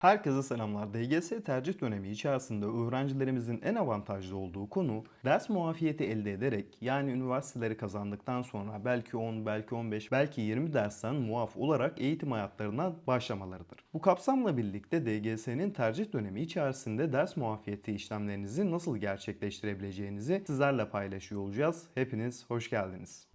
Herkese selamlar. DGS tercih dönemi içerisinde öğrencilerimizin en avantajlı olduğu konu ders muafiyeti elde ederek yani üniversiteleri kazandıktan sonra belki 10, belki 15, belki 20 dersten muaf olarak eğitim hayatlarına başlamalarıdır. Bu kapsamla birlikte DGS'nin tercih dönemi içerisinde ders muafiyeti işlemlerinizi nasıl gerçekleştirebileceğinizi sizlerle paylaşıyor olacağız. Hepiniz hoş geldiniz.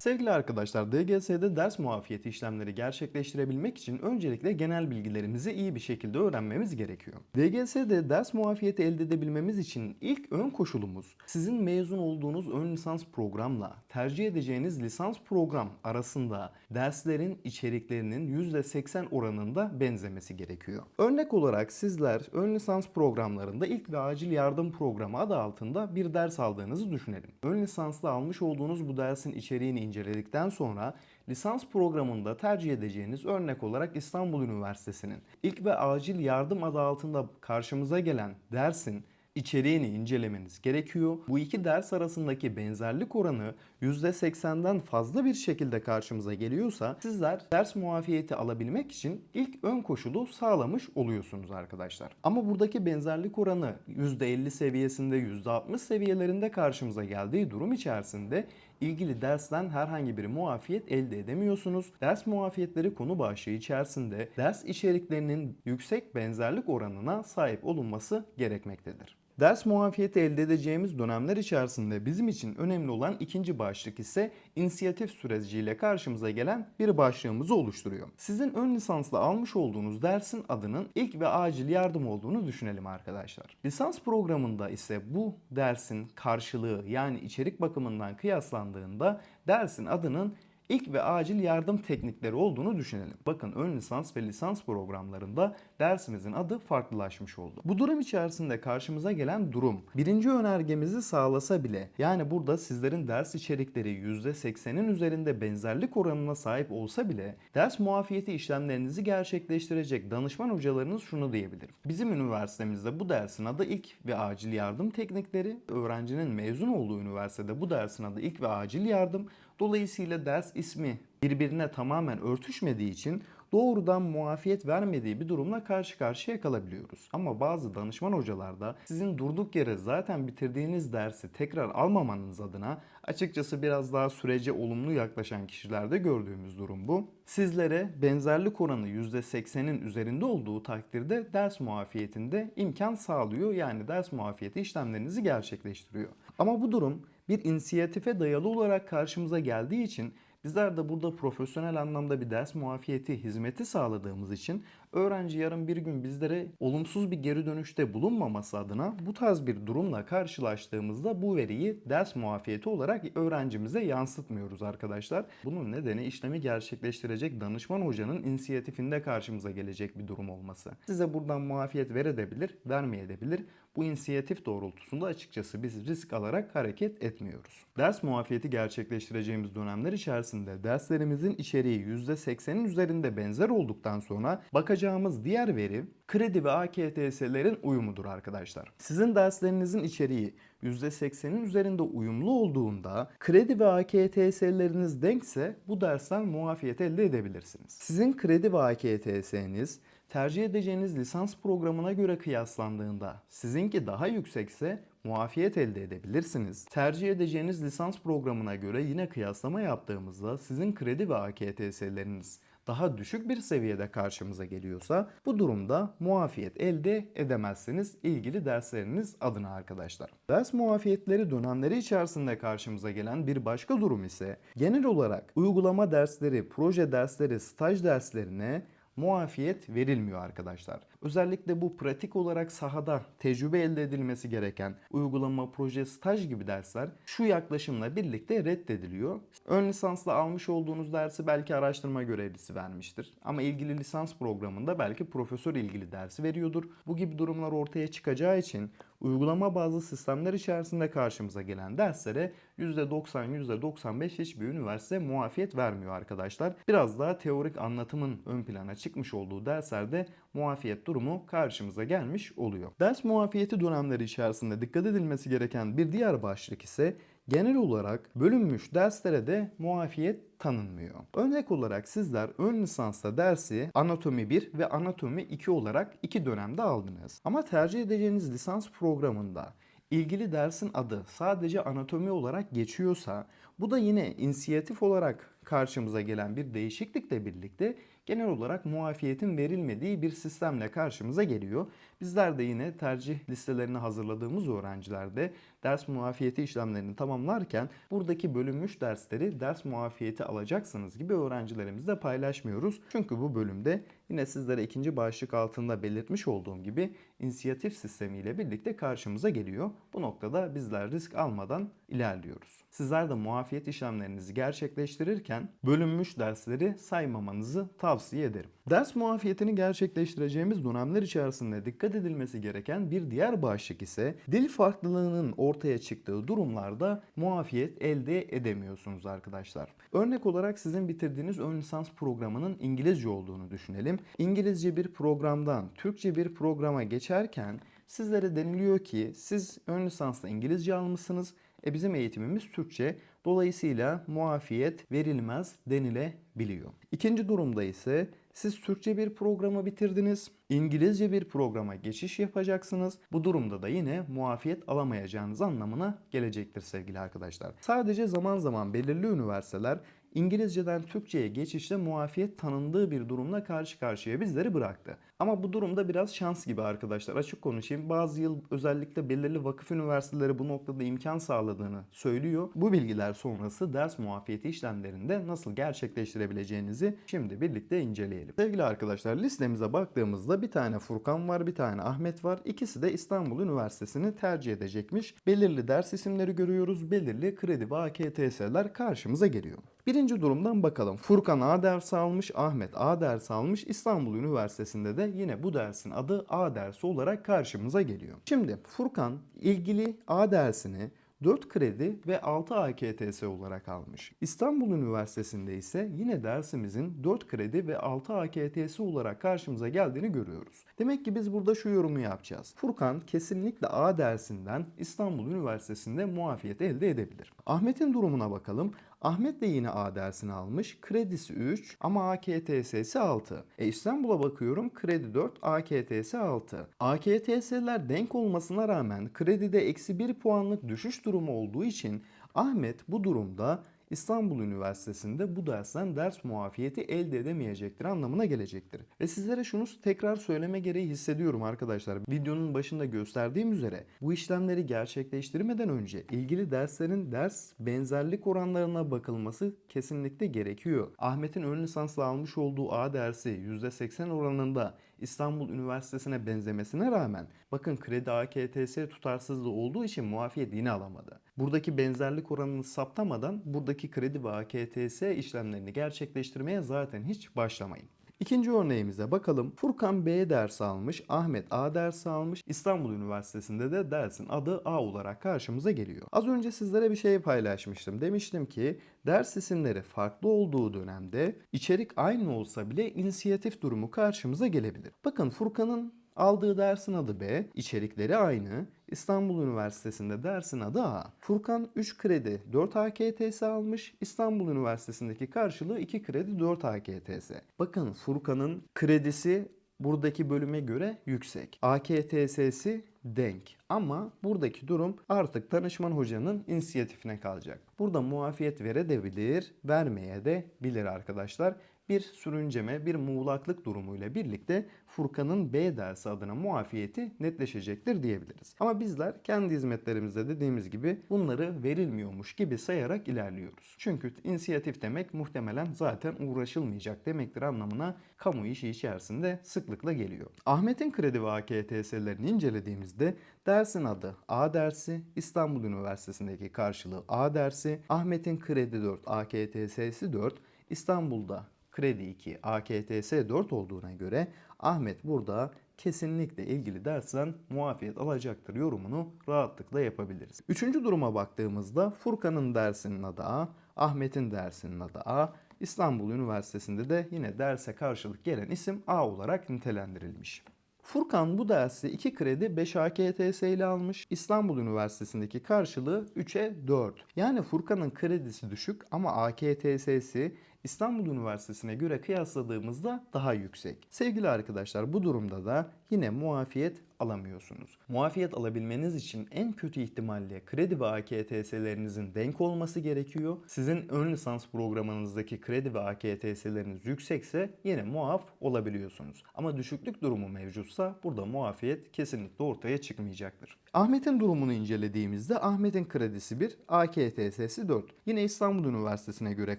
Sevgili arkadaşlar, DGS'de ders muafiyeti işlemleri gerçekleştirebilmek için öncelikle genel bilgilerimizi iyi bir şekilde öğrenmemiz gerekiyor. DGS'de ders muafiyeti elde edebilmemiz için ilk ön koşulumuz sizin mezun olduğunuz ön lisans programla tercih edeceğiniz lisans program arasında derslerin içeriklerinin %80 oranında benzemesi gerekiyor. Örnek olarak sizler ön lisans programlarında ilk ve acil yardım programı adı altında bir ders aldığınızı düşünelim. Ön lisansla almış olduğunuz bu dersin içeriğini inceledikten sonra lisans programında tercih edeceğiniz örnek olarak İstanbul Üniversitesi'nin ilk ve acil yardım adı altında karşımıza gelen dersin içeriğini incelemeniz gerekiyor. Bu iki ders arasındaki benzerlik oranı %80'den fazla bir şekilde karşımıza geliyorsa sizler ders muafiyeti alabilmek için ilk ön koşulu sağlamış oluyorsunuz arkadaşlar. Ama buradaki benzerlik oranı %50 seviyesinde, %60 seviyelerinde karşımıza geldiği durum içerisinde ilgili dersten herhangi bir muafiyet elde edemiyorsunuz. Ders muafiyetleri konu başlığı içerisinde ders içeriklerinin yüksek benzerlik oranına sahip olunması gerekmektedir. Ders muafiyeti elde edeceğimiz dönemler içerisinde bizim için önemli olan ikinci başlık ise inisiyatif süreciyle karşımıza gelen bir başlığımızı oluşturuyor. Sizin ön lisansla almış olduğunuz dersin adının ilk ve acil yardım olduğunu düşünelim arkadaşlar. Lisans programında ise bu dersin karşılığı yani içerik bakımından kıyaslandığında dersin adının ilk ve acil yardım teknikleri olduğunu düşünelim. Bakın ön lisans ve lisans programlarında dersimizin adı farklılaşmış oldu. Bu durum içerisinde karşımıza gelen durum birinci önergemizi sağlasa bile yani burada sizlerin ders içerikleri %80'in üzerinde benzerlik oranına sahip olsa bile ders muafiyeti işlemlerinizi gerçekleştirecek danışman hocalarınız şunu diyebilir. Bizim üniversitemizde bu dersin adı ilk ve acil yardım teknikleri. Öğrencinin mezun olduğu üniversitede bu dersin adı ilk ve acil yardım. Dolayısıyla ders ismi birbirine tamamen örtüşmediği için doğrudan muafiyet vermediği bir durumla karşı karşıya kalabiliyoruz. Ama bazı danışman hocalar da sizin durduk yere zaten bitirdiğiniz dersi tekrar almamanız adına açıkçası biraz daha sürece olumlu yaklaşan kişilerde gördüğümüz durum bu. Sizlere benzerlik oranı %80'in üzerinde olduğu takdirde ders muafiyetinde imkan sağlıyor. Yani ders muafiyeti işlemlerinizi gerçekleştiriyor. Ama bu durum bir inisiyatife dayalı olarak karşımıza geldiği için Bizler de burada profesyonel anlamda bir ders muafiyeti hizmeti sağladığımız için öğrenci yarın bir gün bizlere olumsuz bir geri dönüşte bulunmaması adına bu tarz bir durumla karşılaştığımızda bu veriyi ders muafiyeti olarak öğrencimize yansıtmıyoruz arkadaşlar. Bunun nedeni işlemi gerçekleştirecek danışman hocanın inisiyatifinde karşımıza gelecek bir durum olması. Size buradan muafiyet verebilir, vermeyebilir. Bu inisiyatif doğrultusunda açıkçası biz risk alarak hareket etmiyoruz. Ders muafiyeti gerçekleştireceğimiz dönemler içerisinde derslerimizin içeriği %80'in üzerinde benzer olduktan sonra bakacağımız diğer veri kredi ve AKTS'lerin uyumudur arkadaşlar. Sizin derslerinizin içeriği %80'in üzerinde uyumlu olduğunda kredi ve AKTS'leriniz denkse bu dersten muafiyet elde edebilirsiniz. Sizin kredi ve AKTS'niz tercih edeceğiniz lisans programına göre kıyaslandığında sizinki daha yüksekse muafiyet elde edebilirsiniz. Tercih edeceğiniz lisans programına göre yine kıyaslama yaptığımızda sizin kredi ve AKTS'leriniz daha düşük bir seviyede karşımıza geliyorsa bu durumda muafiyet elde edemezsiniz ilgili dersleriniz adına arkadaşlar. Ders muafiyetleri dönemleri içerisinde karşımıza gelen bir başka durum ise genel olarak uygulama dersleri, proje dersleri, staj derslerine muafiyet verilmiyor arkadaşlar. Özellikle bu pratik olarak sahada tecrübe elde edilmesi gereken uygulama, proje, staj gibi dersler şu yaklaşımla birlikte reddediliyor. Ön lisansla almış olduğunuz dersi belki araştırma görevlisi vermiştir. Ama ilgili lisans programında belki profesör ilgili dersi veriyordur. Bu gibi durumlar ortaya çıkacağı için uygulama bazı sistemler içerisinde karşımıza gelen derslere %90, %95 hiçbir üniversite muafiyet vermiyor arkadaşlar. Biraz daha teorik anlatımın ön plana çıkmış olduğu derslerde muafiyet durumu karşımıza gelmiş oluyor. Ders muafiyeti dönemleri içerisinde dikkat edilmesi gereken bir diğer başlık ise genel olarak bölünmüş derslere de muafiyet tanınmıyor. Örnek olarak sizler ön lisansta dersi anatomi 1 ve anatomi 2 olarak iki dönemde aldınız. Ama tercih edeceğiniz lisans programında ilgili dersin adı sadece anatomi olarak geçiyorsa bu da yine inisiyatif olarak karşımıza gelen bir değişiklikle birlikte genel olarak muafiyetin verilmediği bir sistemle karşımıza geliyor. Bizler de yine tercih listelerini hazırladığımız öğrencilerde ders muafiyeti işlemlerini tamamlarken buradaki bölünmüş dersleri ders muafiyeti alacaksınız gibi öğrencilerimizle paylaşmıyoruz. Çünkü bu bölümde yine sizlere ikinci başlık altında belirtmiş olduğum gibi inisiyatif sistemiyle birlikte karşımıza geliyor. Bu noktada bizler risk almadan ilerliyoruz. Sizler de muafiyet işlemlerinizi gerçekleştirirken bölünmüş dersleri saymamanızı tavsiye ederim. Ders muafiyetini gerçekleştireceğimiz dönemler içerisinde dikkat edilmesi gereken bir diğer başlık ise dil farklılığının ortaya çıktığı durumlarda muafiyet elde edemiyorsunuz arkadaşlar. Örnek olarak sizin bitirdiğiniz ön lisans programının İngilizce olduğunu düşünelim. İngilizce bir programdan Türkçe bir programa geçerken sizlere deniliyor ki siz ön lisansta İngilizce almışsınız. E bizim eğitimimiz Türkçe. Dolayısıyla muafiyet verilmez denilebiliyor. İkinci durumda ise siz Türkçe bir programı bitirdiniz. İngilizce bir programa geçiş yapacaksınız. Bu durumda da yine muafiyet alamayacağınız anlamına gelecektir sevgili arkadaşlar. Sadece zaman zaman belirli üniversiteler İngilizceden Türkçe'ye geçişte muafiyet tanındığı bir durumla karşı karşıya bizleri bıraktı. Ama bu durumda biraz şans gibi arkadaşlar. Açık konuşayım. Bazı yıl özellikle belirli vakıf üniversiteleri bu noktada imkan sağladığını söylüyor. Bu bilgiler sonrası ders muafiyeti işlemlerinde nasıl gerçekleştirebileceğinizi şimdi birlikte inceleyelim. Sevgili arkadaşlar listemize baktığımızda bir tane Furkan var, bir tane Ahmet var. İkisi de İstanbul Üniversitesi'ni tercih edecekmiş. Belirli ders isimleri görüyoruz. Belirli kredi ve AKTS'ler karşımıza geliyor. Birinci durumdan bakalım. Furkan A dersi almış, Ahmet A dersi almış. İstanbul Üniversitesi'nde de yine bu dersin adı A dersi olarak karşımıza geliyor. Şimdi Furkan ilgili A dersini 4 kredi ve 6 AKTS olarak almış. İstanbul Üniversitesi'nde ise yine dersimizin 4 kredi ve 6 AKTS olarak karşımıza geldiğini görüyoruz. Demek ki biz burada şu yorumu yapacağız. Furkan kesinlikle A dersinden İstanbul Üniversitesi'nde muafiyet elde edebilir. Ahmet'in durumuna bakalım. Ahmet de yine A dersini almış. Kredisi 3 ama AKTS'si 6. E İstanbul'a bakıyorum. Kredi 4, AKTS 6. AKTS'ler denk olmasına rağmen kredide eksi 1 puanlık düşüş durumu olduğu için Ahmet bu durumda İstanbul Üniversitesi'nde bu dersten ders muafiyeti elde edemeyecektir anlamına gelecektir. Ve sizlere şunu tekrar söyleme gereği hissediyorum arkadaşlar. Videonun başında gösterdiğim üzere bu işlemleri gerçekleştirmeden önce ilgili derslerin ders benzerlik oranlarına bakılması kesinlikle gerekiyor. Ahmet'in ön lisansla almış olduğu A dersi %80 oranında İstanbul Üniversitesi'ne benzemesine rağmen bakın kredi AKTS tutarsızlığı olduğu için muafiyet yine alamadı. Buradaki benzerlik oranını saptamadan buradaki kredi ve AKTS işlemlerini gerçekleştirmeye zaten hiç başlamayın. İkinci örneğimize bakalım. Furkan B dersi almış, Ahmet A dersi almış. İstanbul Üniversitesi'nde de dersin adı A olarak karşımıza geliyor. Az önce sizlere bir şey paylaşmıştım. Demiştim ki ders isimleri farklı olduğu dönemde içerik aynı olsa bile inisiyatif durumu karşımıza gelebilir. Bakın Furkan'ın Aldığı dersin adı B, içerikleri aynı. İstanbul Üniversitesi'nde dersin adı A. Furkan 3 kredi 4 AKTS almış. İstanbul Üniversitesi'ndeki karşılığı 2 kredi 4 AKTS. Bakın Furkan'ın kredisi buradaki bölüme göre yüksek. AKTS'si denk. Ama buradaki durum artık danışman hocanın inisiyatifine kalacak. Burada muafiyet verebilir, vermeye de bilir arkadaşlar bir sürünceme, bir muğlaklık durumuyla birlikte Furkan'ın B dersi adına muafiyeti netleşecektir diyebiliriz. Ama bizler kendi hizmetlerimizde dediğimiz gibi bunları verilmiyormuş gibi sayarak ilerliyoruz. Çünkü inisiyatif demek muhtemelen zaten uğraşılmayacak demektir anlamına kamu işi içerisinde sıklıkla geliyor. Ahmet'in kredi ve AKTS'lerini incelediğimizde dersin adı A dersi, İstanbul Üniversitesi'ndeki karşılığı A dersi, Ahmet'in kredi 4, AKTS'si 4, İstanbul'da kredi 2, AKTS 4 olduğuna göre Ahmet burada kesinlikle ilgili dersten muafiyet alacaktır yorumunu rahatlıkla yapabiliriz. Üçüncü duruma baktığımızda Furkan'ın dersinin adı A, Ahmet'in dersinin adı A, İstanbul Üniversitesi'nde de yine derse karşılık gelen isim A olarak nitelendirilmiş. Furkan bu dersi 2 kredi 5 AKTS ile almış. İstanbul Üniversitesi'ndeki karşılığı 3'e 4. Yani Furkan'ın kredisi düşük ama AKTS'si İstanbul Üniversitesi'ne göre kıyasladığımızda daha yüksek. Sevgili arkadaşlar bu durumda da yine muafiyet alamıyorsunuz. Muafiyet alabilmeniz için en kötü ihtimalle kredi ve AKTS'lerinizin denk olması gerekiyor. Sizin ön lisans programınızdaki kredi ve AKTS'leriniz yüksekse yine muaf olabiliyorsunuz. Ama düşüklük durumu mevcutsa burada muafiyet kesinlikle ortaya çıkmayacaktır. Ahmet'in durumunu incelediğimizde Ahmet'in kredisi 1, AKTS'si 4. Yine İstanbul Üniversitesi'ne göre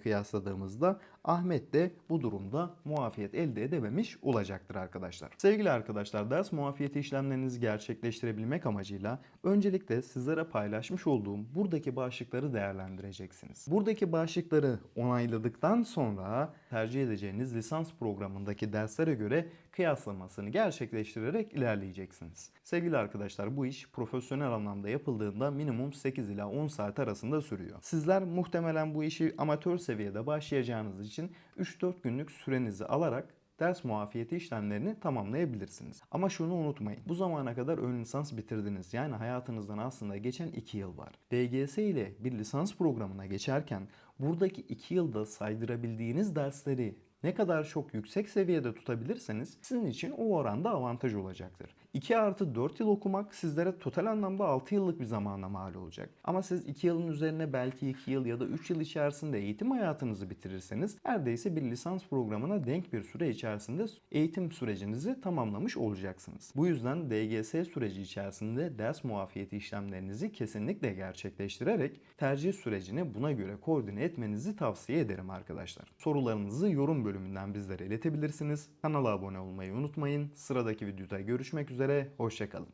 kıyasladığımızda Ahmet de bu durumda muafiyet elde edememiş olacaktır arkadaşlar. Sevgili arkadaşlar ders muafiyeti işlemlerinizi gerçekleştirebilmek amacıyla öncelikle sizlere paylaşmış olduğum buradaki başlıkları değerlendireceksiniz. Buradaki başlıkları onayladıktan sonra tercih edeceğiniz lisans programındaki derslere göre kıyaslamasını gerçekleştirerek ilerleyeceksiniz. Sevgili arkadaşlar bu iş profesyonel anlamda yapıldığında minimum 8 ila 10 saat arasında sürüyor. Sizler muhtemelen bu işi amatör seviyede başlayacağınız için 3-4 günlük sürenizi alarak ders muafiyeti işlemlerini tamamlayabilirsiniz. Ama şunu unutmayın. Bu zamana kadar ön lisans bitirdiniz. Yani hayatınızdan aslında geçen 2 yıl var. DGS ile bir lisans programına geçerken buradaki 2 yılda saydırabildiğiniz dersleri ne kadar çok yüksek seviyede tutabilirseniz sizin için o oranda avantaj olacaktır. 2 artı 4 yıl okumak sizlere total anlamda 6 yıllık bir zamana mal olacak. Ama siz 2 yılın üzerine belki 2 yıl ya da 3 yıl içerisinde eğitim hayatınızı bitirirseniz neredeyse bir lisans programına denk bir süre içerisinde eğitim sürecinizi tamamlamış olacaksınız. Bu yüzden DGS süreci içerisinde ders muafiyeti işlemlerinizi kesinlikle gerçekleştirerek tercih sürecini buna göre koordine etmenizi tavsiye ederim arkadaşlar. Sorularınızı yorum bölümünden bizlere iletebilirsiniz. Kanala abone olmayı unutmayın. Sıradaki videoda görüşmek üzere, hoşçakalın.